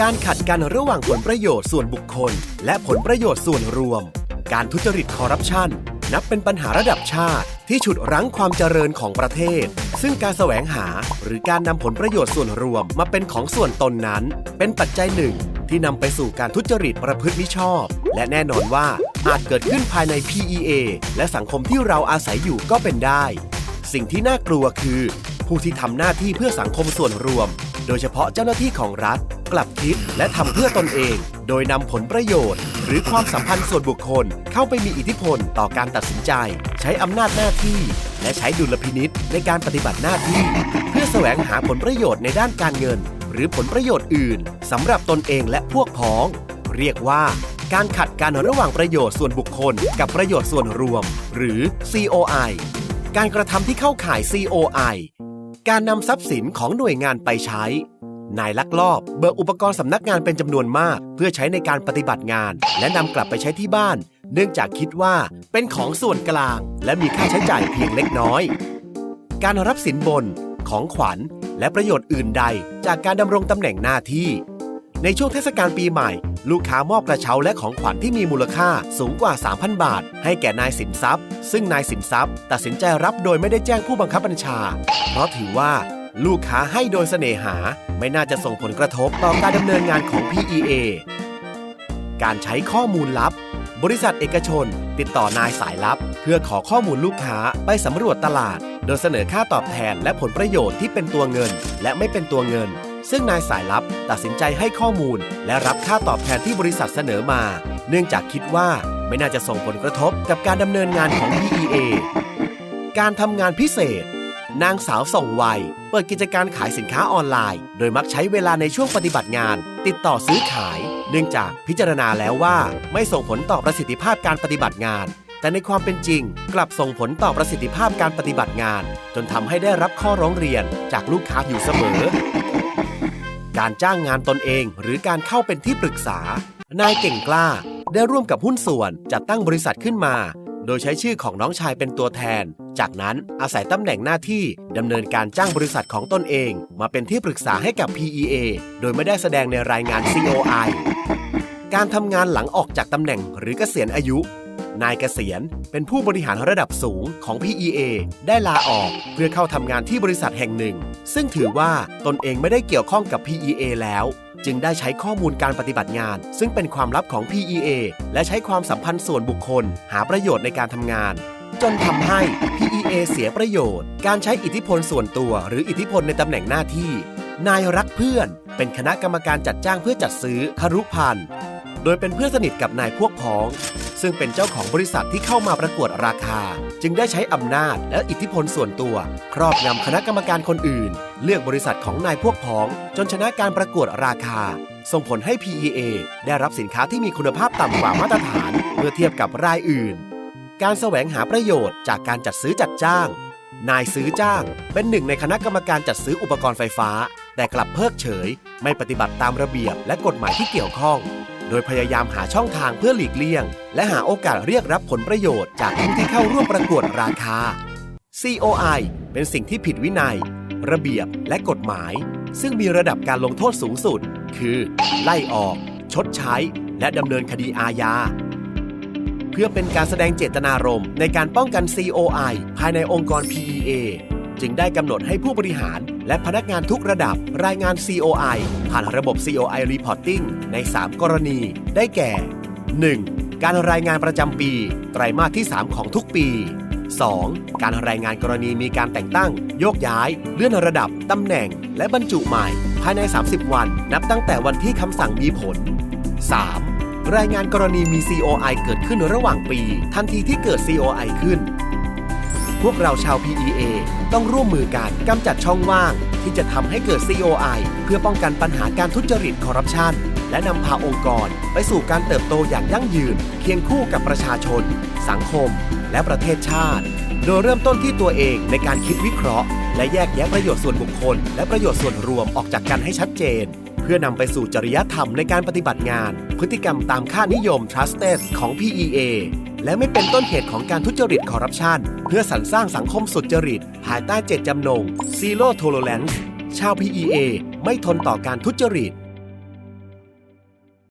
การขัดกันระหว่างผลประโยชน์ส่วนบุคคล และผลประโยชน์ส่วนรวม การทุจริตคอร์รัปชันนับเป็นปัญหาระดับชาติ ที่ฉุดรั้งความเจริญของประเทศ ซึ่งการแสวงหาหรือการนำผลประโยชน์ส่วนรวมมาเป็นของส่วนตนนั้น เป็นปัจจัยหนึ่ง ที่นำไปสู่การทุจริตประพฤติมิชอบ และแน่นอนว่าอาจเกิดขึ้นภายใน PEA และสังคมที่เราอาศัยอยู่ก็เป็นได้ สิ่งที่น่ากลัวคือ ผู้ที่ทำหน้าที่เพื่อสังคมส่วนรวม โดยเฉพาะเจ้าหน้าที่ของรัฐ กลับคิดและทำเพื่อตนเอง โดยนำผลประโยชน์ หรือความสัมพันธ์ส่วนบุคคลเข้าไปมีอิทธิพลต่อการตัดสินใจ ใช้อำนาจหน้าที่ และใช้ดุลพินิษในการปฏิบัติหน้าที่ เพื่อแสวงหาผลประโยชน์ในด้านการเงิน หรือผลประโยชน์อื่นสำหรับตนเองและพวกพ้อง เรียกว่าการขัดกันระหว่างประโยชน์ส่วนบุคคล กับประโยชน์ส่วนรวม หรือ COI การกระทำที่เข้าข่าย COI การนำทรัพย์สินของหน่วยงานไปใช้ นายลักลอบ เบิกอุปกรณ์สำนักงานเป็นจำนวนมาก เพื่อใช้ในการปฏิบัติงาน และนำกลับไปใช้ที่บ้าน เนื่องจากคิดว่าเป็นของส่วนกลาง และมีค่าใช้จ่ายเพียงเล็กน้อย การรับสินบน ของขวัญ และประโยชน์อื่นใด จากการดำรงตำแหน่งหน้าที่ ในช่วงเทศกาลปีใหม่ ลูกค้ามอบกระเช้าและของขวัญที่มีมูลค่าสูงกว่า 3,000 บาท ให้แก่นายสินทรัพย์ ซึ่งนายสินทรัพย์ ตัดสินใจรับโดยไม่ได้แจ้งผู้บังคับบัญชา เพราะถือว่า ลูกค้าให้โดยเสน่หา ไม่น่าจะส่งผลกระทบต่อการดำเนินงานของ PEA การใช้ข้อมูลลับ บริษัทเอกชน ติดต่อนายสายลับ เพื่อขอข้อมูลลูกค้าไปสำรวจตลาด โดยเสนอค่าตอบแทนและผลประโยชน์ที่เป็นตัวเงิน และไม่เป็นตัวเงิน ซึ่งนายสายลับตัดสินใจให้ข้อมูล และรับค่าตอบแทนที่บริษัทเสนอมา เนื่องจากคิดว่าไม่น่าจะส่งผลกระทบกับการดำเนินงานของ PEA การทำงานพิเศษ นางสาวส่งวัย เปิดกิจการขายสินค้าออนไลน์ โดยมักใช้เวลาในช่วงปฏิบัติงาน ติดต่อซื้อขาย เนื่องจากพิจารณาแล้วว่าไม่ส่งผลต่อประสิทธิภาพการปฏิบัติงาน แต่ในความเป็นจริง กลับส่งผลต่อประสิทธิภาพการปฏิบัติงาน จนทำให้ได้รับข้อร้องเรียนจากลูกค้าอยู่เสมอ การจ้างงานตนเองหรือการเข้าเป็นที่ปรึกษา นายเก่งกล้า ได้ร่วมกับหุ้นส่วนจัดตั้งบริษัทขึ้นมา โดยใช้ชื่อของน้องชายเป็นตัวแทน จากนั้นอาศัยตำแหน่งหน้าที่ดำเนินการจ้างบริษัทของตนเอง มาเป็นที่ปรึกษาให้กับ PEA โดยไม่ได้แสดงในรายงาน COI การทำงานหลังออกจากตำแหน่งหรือเกษียณอายุ นายเกษียณเป็นผู้บริหารระดับสูงของ PEA ได้ลาออกเพื่อเข้าทำงานที่บริษัทแห่งหนึ่ง ซึ่งถือว่าตนเองไม่ได้เกี่ยวข้องกับ PEA แล้วจึงได้ใช้ข้อมูลการปฏิบัติงาน ซึ่งเป็นความลับของ PEA และใช้ความสัมพันธ์ส่วนบุคคล หาประโยชน์ในการทำงาน จนทำให้ PEA เสียประโยชน์ การใช้อิทธิพลส่วนตัว หรืออิทธิพลในตำแหน่งหน้าที่ นายรักเพื่อน เป็นคณะกรรมการจัดจ้างเพื่อจัดซื้อคารุพันธ์โดยเป็นเพื่อนสนิทกับนายพวกพ้อง ซึ่งเป็นเจ้าของบริษัทที่เข้ามาประกวดราคา จึงได้ใช้อำนาจและอิทธิพลส่วนตัว ครอบงำคณะกรรมการคนอื่น เลือกบริษัทของนายพวกพ้อง จนชนะการประกวดราคา ส่งผลให้ PEA ได้รับสินค้าที่มีคุณภาพต่ำกว่ามาตรฐาน เมื่อเทียบกับรายอื่น การแสวงหาประโยชน์จากการจัดซื้อจัดจ้าง นายซื้อจ้างเป็นหนึ่งในคณะกรรมการจัดซื้ออุปกรณ์ไฟฟ้า แต่กลับเพิกเฉย ไม่ปฏิบัติตามระเบียบและกฎหมายที่เกี่ยวข้อง โดยพยายามหาช่องทางเพื่อหลีกเลี่ยง และหาโอกาสเรียกรับผลประโยชน์จากผู้ที่เข้าร่วมประกวดราคา COI เป็นสิ่งที่ผิดวินัย ระเบียบและกฎหมาย ซึ่งมีระดับการลงโทษสูงสุด คือ ไล่ออก ชดใช้ และดำเนินคดีอาญา เพื่อเป็นการแสดงเจตนารมณ์ในการป้องกัน COI ภายในองค์กร PEA จึงได้กำหนดให้ผู้บริหาร และพนักงานทุกระดับรายงาน COI ผ่านระบบ COI Reporting ใน 3 กรณี ได้แก่ 1. การรายงานประจำปี ไตรมาสที่ 3 ของทุกปี 2. การรายงานกรณีมีการแต่งตั้ง โยกย้าย เลื่อนระดับ ตำแหน่ง และบรรจุใหม่ ภายใน 30 วัน นับตั้งแต่วันที่คำสั่งมีผล 3. รายงานกรณีมี COI เกิดขึ้นระหว่างปี ทันทีที่เกิด COI ขึ้น พวกเราชาว PEA ต้องร่วมมือกันกำจัดช่องว่าง ที่จะทำให้เกิด COI เพื่อป้องกันปัญหาการทุจริตคอร์รัปชันและนำพาองค์กร ไปสู่การเติบโตอย่างยั่งยืน เคียงคู่กับประชาชน สังคม และประเทศชาติ โดยเริ่มต้นที่ตัวเองในการคิดวิเคราะห์ และแยกแยะประโยชน์ส่วนบุคคล และประโยชน์ส่วนรวมออกจากกันให้ชัดเจน พื่อนำไปสู่จริยธรรมในการปฏิบัติงาน พฤติกรรมตามค่านิยม Trusted ของ PEA และไม่เป็นต้นเหตุของการทุจริตคอร์รัปชันเพื่อสรรสร้างสังคมสุจริต ภายใต้เจตจำนง Zero Tolerance ชาว PEA ไม่ทนต่อการทุจริต